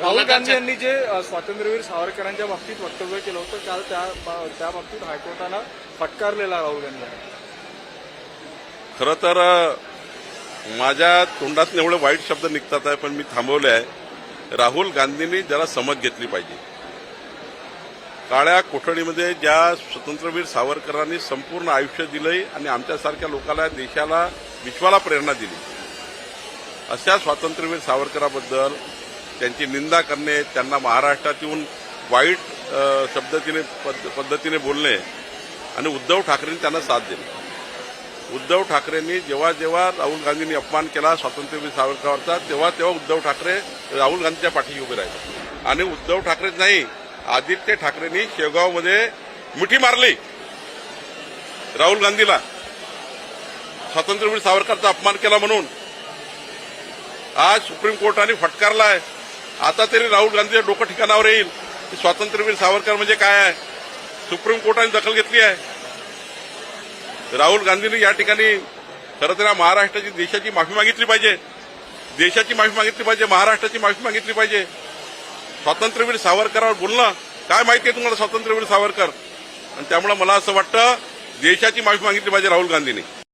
राहुल गांधी यांनी जे स्वातंत्र्यवीर सावरकरांच्या बाबतीत वक्तव्य केलं होतं काल त्या बाबतीत हायकोर्टानं फटकारलेला राहुल गांधी खरं तर माझ्या तोंडात एवढे वाईट शब्द निघतात आहे पण मी थांबवले आहे. राहुल गांधींनी जरा समज घेतली पाहिजे. काळ्या कोठडीमध्ये ज्या स्वतंत्रवीर सावरकरांनी संपूर्ण आयुष्य दिलंय आणि आमच्यासारख्या लोकांना देशाला विश्वाला प्रेरणा दिली. अशा स्वातंत्र्यवीर सावरकराबद्दल त्यांची निंदा करणे त्यांना महाराष्ट्रात येऊन वाईट शब्दतीने पद्ध- पद्धतीने बोलणे आणि उद्धव ठाकरेंनी त्यांना साथ दिली. उद्धव ठाकरेंनी जेव्हा जेव्हा राहुल गांधींनी अपमान केला स्वातंत्र्यवीर सावरकरांचा तेव्हा तेव्हा उद्धव ठाकरे राहुल गांधीच्या पाठीशी उभे राहिले. आणि उद्धव ठाकरेच नाही आदित्य ठाकरेंनी शेवगावमध्ये मिठी मारली राहुल गांधीला. स्वातंत्र्यवीर सावरकरचा अपमान केला म्हणून. आज सुप्रीम कोर्टाने फटकारलाय. आता तरी राहुल गांधीच्या डोकं ठिकाणावर येईल. की स्वातंत्र्यवीर सावरकर म्हणजे काय आहे? सुप्रीम कोर्टाने दखल घेतली आहे. राहुल गांधींनी या ठिकाणी खरं तर महाराष्ट्राची देशाची माफी मागितली पाहिजे. देशाची माफी मागितली पाहिजे महाराष्ट्राची माफी मागितली पाहिजे. स्वातंत्र्यवीर सावरकरावर बोलणं काय माहिती आहे तुम्हाला स्वातंत्र्यवीर सावरकर? आणि त्यामुळे मला असं वाटतं देशाची माफी मागितली पाहिजे राहुल गांधींनी.